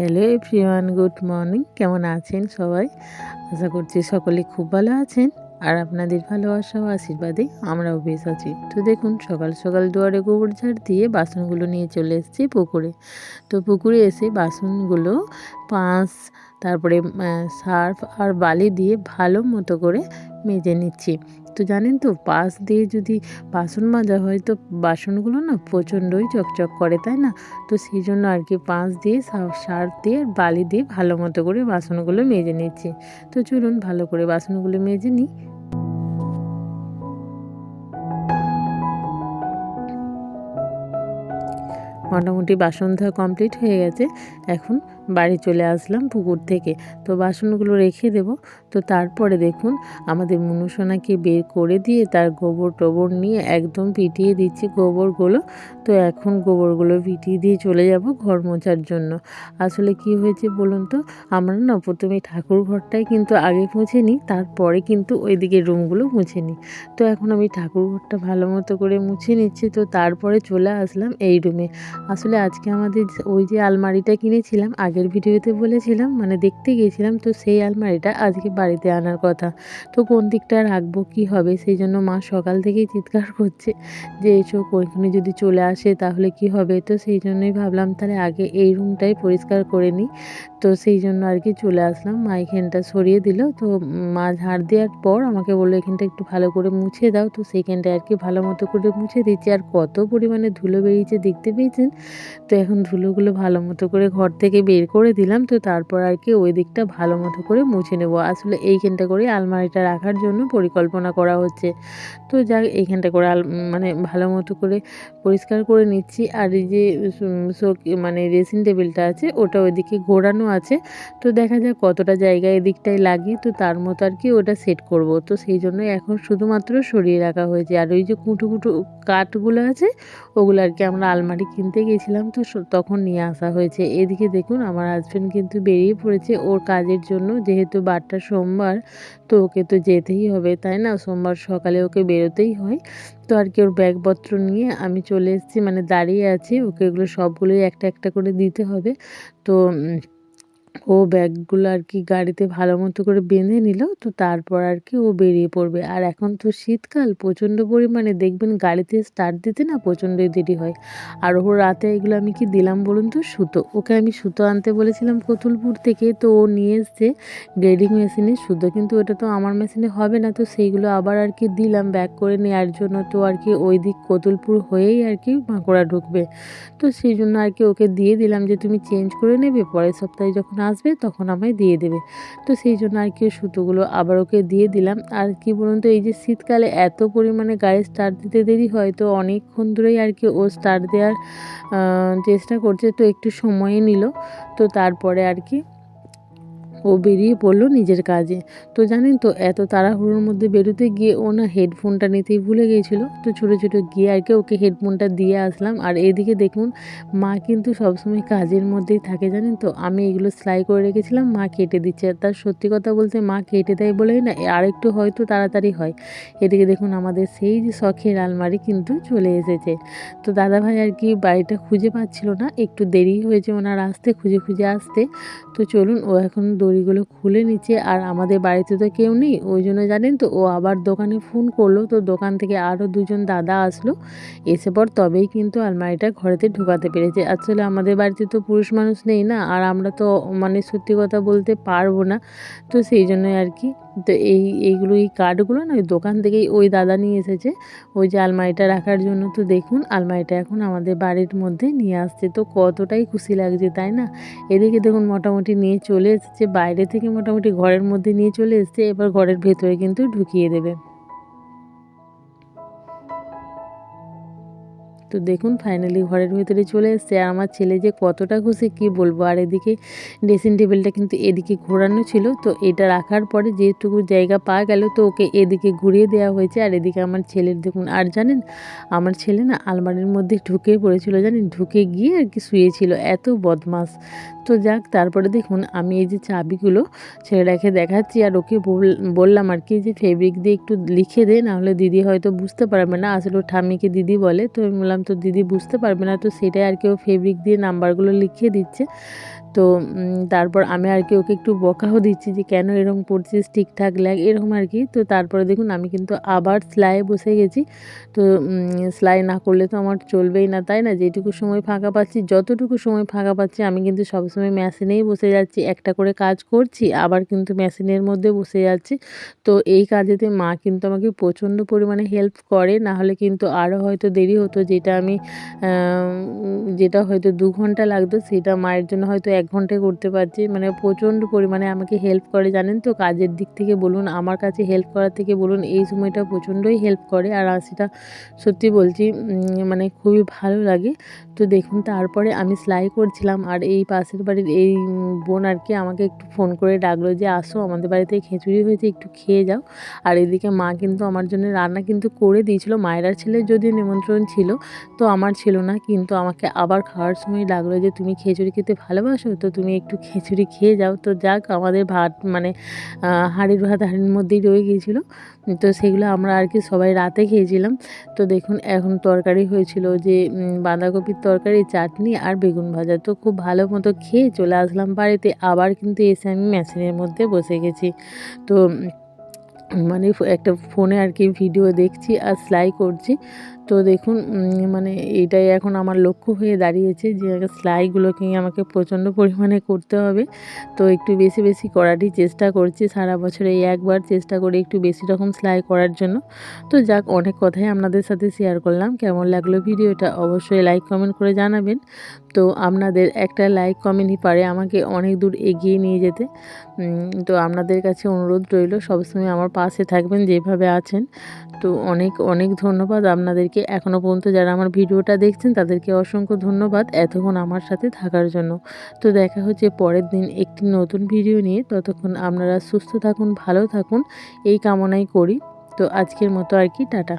Hello everyone good morning কেমন আছেন সবাই? আশা করছি সকলে খুব ভালো আছেন। আর আপনাদের ভালোবাসা ও আশীর্বাদে আমরাও বেশ আছি। তো দেখুন, সকাল সকাল দুয়ারে গোবর ঝাড় দিয়ে বাসনগুলো নিয়ে চলে এসেছি পুকুরে। তো পুকুরে এসে বাসনগুলো পাঁচ, তারপরে সার্ফ আর বালি দিয়ে ভালো মতো করে মেজে নিচ্ছি। তো জানেন তো, পাশ দিয়ে যদি বাসন মাজা হয় তো বাসনগুলো না প্রচণ্ডই চকচক করে, তাই না? তো সেই জন্য আর কি পাঁচ দিয়ে সার্ফ দিয়ে বালি দিয়ে ভালো মতো করে বাসনগুলো মেজে নিচ্ছি। তো চলুন ভালো করে বাসনগুলো মেজে নিই। মোটামুটি বাসন ধোয়া কমপ্লিট হয়ে গেছে। এখন বাড়ি চলে আসলাম পুকুর থেকে। তো বাসনগুলো রেখে দেব। তো তারপরে দেখুন, আমাদের মনুসোনাকে বের করে দিয়ে তার গোবর টোবর নিয়ে একদম পিটিয়ে দিচ্ছি গোবরগুলো। তো এখন গোবরগুলো পিটিয়ে দিয়ে চলে যাব ঘর মোছার জন্য। আসলে কি হয়েছে বলুন তো, আমরা না প্রথমে ঠাকুর ঘরটাই কিন্তু আগে মুছে নিই তারপরে কিন্তু ওইদিকে রুমগুলো মুছে নিই তো এখন আমি ঠাকুর ঘরটা ভালো মতো করে মুছে নিচ্ছি। তো তারপরে চলে আসলাম এই রুমে। আসলে আজকে আমাদের ওই যে আলমারিটা কিনেছিলাম আগের ভিডিওতে বলেছিলাম মানে দেখতে গিয়েছিলাম, তো সেই আলমারিটা আজকে বাড়িতে আনার কথা। তো কোন দিকটা রাখব, কি হবে, সেই জন্য মা সকাল থেকেই চিৎকার করছে যে এসো ওইখানে যদি চলে আসে তাহলে কি হবে? তো সেই জন্যই ভাবলাম, তাহলে আগে এই রুমটাই পরিষ্কার করে নিই। তো সেই জন্য আর কি চলে আসলাম। মা এখানটা সরিয়ে দিল, তো মা ঝাড় দেওয়ার পর আমাকে বলল, এখানটা একটু ভালো করে মুছে দাও। তো সেইখানটায় আর কি ভালো মতো করে মুছে দিচ্ছি। আর কত পরিমাণে ধুলো বেরিয়েছে দেখতে পেয়েছেন? তো এখন ধুলোগুলো ভালো মতো করে ঘর থেকে বের করে দিলাম, তো তারপর আর কি ওই দিকটা ভালো মতো করে মুছে নেব। আসলে এইখানটা করে আলমারিটা রাখার জন্য পরিকল্পনা করা হচ্ছে। তো যাক, এইখানটা করে মানে ভালো মতো করে পরিষ্কার করে নিচ্ছি। আর এই যে মানে ড্রেসিং টেবিলটা আছে, ওটা ওইদিকে ঘোরানো আছে। তো দেখা যাক কতটা জায়গা এদিকটায় লাগে তো তার মতো আর কি ওটা সেট করব। তো সেই জন্য এখন শুধুমাত্র সরিয়ে রাখা হয়েছে। আর ওই যে কুঁটো কুঁটো কাঠগুলো আছে, ওগুলো আর কি আমরা আলমারি কিনতে গেছিলাম, তো তখন নিয়ে আসা হয়েছে। এদিকে দেখুন আমার হাজব্যান্ড কিন্তু বেরিয়ে পড়েছে ওর কাজের জন্য। যেহেতু বারটা সোমবার, তো ওকে তো যেতেই হবে, তাই না? সোমবার সকালে ওকে বেরোতেই হয়। তো আর কি ওর ব্যাগপত্র নিয়ে আমি চলে এসেছি মানে দাঁড়িয়ে আছি। ওকে এগুলো সবগুলোই একটা একটা করে দিতে হবে। তো ও ব্যাগগুলো আর কি গাড়িতে ভালো মতো করে বেঁধে নিল, তো তারপর আর কি ও বেরিয়ে পড়বে। আর এখন তো শীতকাল, প্রচণ্ড পরিমাণে দেখবেন গাড়িতে স্টার্ট দিতে না প্রচণ্ডই দেরি হয়। আর ও রাতে এগুলো আমি কি দিলাম বলুন তো? সুতো। ওকে আমি সুতো আনতে বলেছিলাম কতুলপুর থেকে, তো ও নিয়ে এসছে গ্রেডিং মেশিনে সুতো। কিন্তু ওটা তো আমার মেশিনে হবে না, তো সেইগুলো আবার আর কি দিলাম ব্যাক করে নেওয়ার জন্য। তো আর কি ওই দিক কতুলপুর হয়েই আর কি বাঁকুড়া ঢুকবে। তো সেই জন্য আর কি ওকে দিয়ে দিলাম যে তুমি চেঞ্জ করে নেবে, পরের সপ্তাহে যখন আসবে তখন আমায় দিয়ে দেবে। তো সেই জন্য আর কি সুতোগুলো আবার ওকে দিয়ে দিলাম। আর কি বলুন তো, এই যে শীতকালে এত পরিমাণে গায়ে স্টার দিতে দেরি হয়, তো অনেকক্ষণ ধরেই আর কি ও স্টার দেওয়ার চেষ্টা করছে। তো একটু সময় নিল। তো তারপরে আর কি ও বেরিয়ে পড়ল নিজের কাজে। তো জানেন তো, এত তাড়াহুড়োর মধ্যে বেরোতে গিয়ে ও না হেডফোনটা নিতেই ভুলে গিয়েছিল। তো ছোটো ছোটো গিয়ে আর কি ওকে হেডফোনটা দিয়ে আসলাম। আর এদিকে দেখুন, মা কিন্তু সবসময় কাজের মধ্যেই থাকে জানেন তো। আমি এগুলো সেলাই করে রেখেছিলাম, মা কেটে দিচ্ছে। তার সত্যি কথা বলতে মা কেটে দেয় বলেই না আরেকটু হয়তো তাড়াতাড়ি হয়। এদিকে দেখুন আমাদের সেই যে শখের আলমারি কিন্তু চলে এসেছে। তো দাদাভাই আর কি বাড়িটা খুঁজে পাচ্ছিল না, একটু দেরি হয়েছে ওনার আসতে, খুঁজে খুঁজে আসতে। তো চলুন, ও এখন দড়িগুলো খুলে নিচ্ছে আর আমাদের বাড়িতে তো কেউ নেই, ওই জন্য জানেন তো, ও আবার দোকানে ফোন করল। তো দোকান থেকে আরও দুজন দাদা আসলো, এসে পর তবেই কিন্তু আলমারিটা ঘরেতে ঢুকাতে পেরেছে। আসলে আমাদের বাড়িতে তো পুরুষ মানুষ নেই না, আর আমরা তো মানে সত্যি কথা বলতে পারব না। তো সেই জন্যই আর কি তো এই, এইগুলো, এই কার্ডগুলো না ওই দোকান থেকেই ওই দাদা নিয়ে এসেছে। ওই যে আলমারিটা রাখার জন্য তো দেখুন, আলমারিটা এখন আমাদের বাড়ির মধ্যে নিয়ে আসছে। তো কতটাই খুশি লাগছে, তাই না? এদিকে দেখুন মোটামুটি নিয়ে চলে এসেছে, বাইরে থেকে মোটামুটি ঘরের মধ্যে নিয়ে চলে এসছে, এবার ঘরের ভেতরে কিন্তু ঢুকিয়ে দেবে। তো দেখুন ফাইনালি ঘরের ভিতরে চলে এসছে। আর আমার ছেলে যে কতটা খুশি, কি বলব? আর এদিকে ড্রেসিং টেবিলটা কিন্তু এদিকে ঘোরানো ছিল। তো এটা রাখার পরে যেটুকু জায়গা পাওয়া গেল, তো ওকে এদিকে ঘুরিয়ে দেওয়া হয়েছে। আর এদিকে আমার ছেলের দেখুন, আর জানেন, আমার ছেলে না আলমারির মধ্যে ঢুকে পড়েছিল, জানেন? ঢুকে গিয়ে আর কি শুয়েছিল। এত বদমাস তো যাক, তারপরে দেখুন আমি এই যে চাবিগুলো ছেলেটাকে দেখাচ্ছি আর ওকে বললাম আর কি যে ফেব্রিক দিয়ে একটু লিখে দে, নাহলে দিদি হয়তো বুঝতে পারবে না। আসলে ও ঠাম্মিকে দিদি বলে, তো আমি বললাম, তো দিদি বুঝতে পারবে না। তো সেটাই আর কি ও ফেব্রিক দিয়ে নাম্বারগুলো লিখিয়ে দিচ্ছে। তো তারপর আমি আর কি ওকে একটু বকাও দিচ্ছি যে, কেন এরকম পড়ছিস ঠিকঠাক লাগ, এরকম আর কি। তো তারপরে দেখুন আমি কিন্তু আবার সেলাইয়ে বসে গেছি। তো সেলাই না করলে তো আমার চলবেই না, তাই না? যেটুকু সময় ফাঁকা পাচ্ছি, যতটুকু সময় ফাঁকা পাচ্ছি, আমি কিন্তু সবসময় মেশিনেই বসে যাচ্ছি। একটা করে কাজ করছি, আবার কিন্তু মেশিনের মধ্যে বসে যাচ্ছি। তো এই কাজেতে মা কিন্তু আমাকে প্রচণ্ড পরিমাণে হেল্প করে। না হলে কিন্তু আরও হয়তো দেরি হতো। যেটা আমি যেটা হয়তো দু ঘণ্টা লাগতো, সেটা মায়ের জন্য হয়তো এক ঘন্টায় করতে পারছি। মানে প্রচণ্ড পরিমাণে আমাকে হেল্প করে, জানেন তো? কাজের দিক থেকে বলুন, আমার কাছে হেল্প করার থেকে বলুন, এই সময়টা প্রচণ্ডই হেল্প করে। আর সেটা সত্যি বলছি মানে খুবই ভালো লাগে। তো দেখুন, তারপরে আমি সেলাই করছিলাম আর এই পাশের বাড়ির এই বোন আর কি আমাকে একটু ফোন করে ডাকলো যে, আসো, আমাদের বাড়িতে খিচুড়ি হয়েছে, একটু খেয়ে যাও। আর এদিকে মা কিন্তু আমার জন্য রান্না কিন্তু করে দিয়েছিল। মায়েরা ছেলে যদি নিমন্ত্রণ ছিল, তো আমার ছিল না। কিন্তু আমাকে আবার খাওয়ার সময় ডাকলো যে, তুমি খিচুড়ি খেতে ভালোবাসো তো তুমি একটু খিচুড়ি খেয়ে যাও। তো যাক, আমাদের ভাত মানে হাঁড়ির ভাত হাঁড়ির মধ্যেই রয়ে গিয়েছিল। তো সেগুলো আমরা আর কি সবাই রাতে খেয়েছিলাম। তো দেখুন, এখন তরকারি হয়েছিল যে বাঁধাকপির তরকারি, চাটনি আর বেগুন ভাজা। তো খুব ভালো মতো খেয়ে চলে আসলাম বাড়িতে। আবার কিন্তু এসে আমি মেশিনের মধ্যে বসে গেছি। তো মানে একটা ফোনে আর কি ভিডিও দেখছি আর সেলাই করছি। তো দেখুন মানে এটাই এখন আমার লক্ষ্য হয়ে দাঁড়িয়েছে যে সেলাইগুলোকে আমাকে প্রচণ্ড পরিমাণে করতে হবে। তো একটু বেশি বেশি করারই চেষ্টা করছি সারা বছরে একবার চেষ্টা করে একটু বেশি রকম সেলাই করার জন্য। তো যাক, অনেক কথাই আপনাদের সাথে শেয়ার করলাম। কেমন লাগল ভিডিওটা অবশ্যই লাইক কমেন্ট করে জানাবেন। তো আপনাদের একটা লাইক কমেন্টই পারে আমাকে অনেক দূর এগিয়ে নিয়ে যেতে। তো আপনাদের কাছে অনুরোধ রইল, সবসময় আমার পাশে থাকবেন, যেভাবে আছেন। তো অনেক অনেক ধন্যবাদ আপনাদেরকে। এখনও পর্যন্ত যারা আমার ভিডিওটা দেখছেন, তাদেরকে অসংখ্য ধন্যবাদ এতক্ষণ আমার সাথে থাকার জন্য। তো দেখা হচ্ছে পরের দিন একটি নতুন ভিডিও নিয়ে। ততক্ষণ আপনারা সুস্থ থাকুন, ভালো থাকুন। এই কামনাই করি। তো আজকের মতো আর কি, টাটা।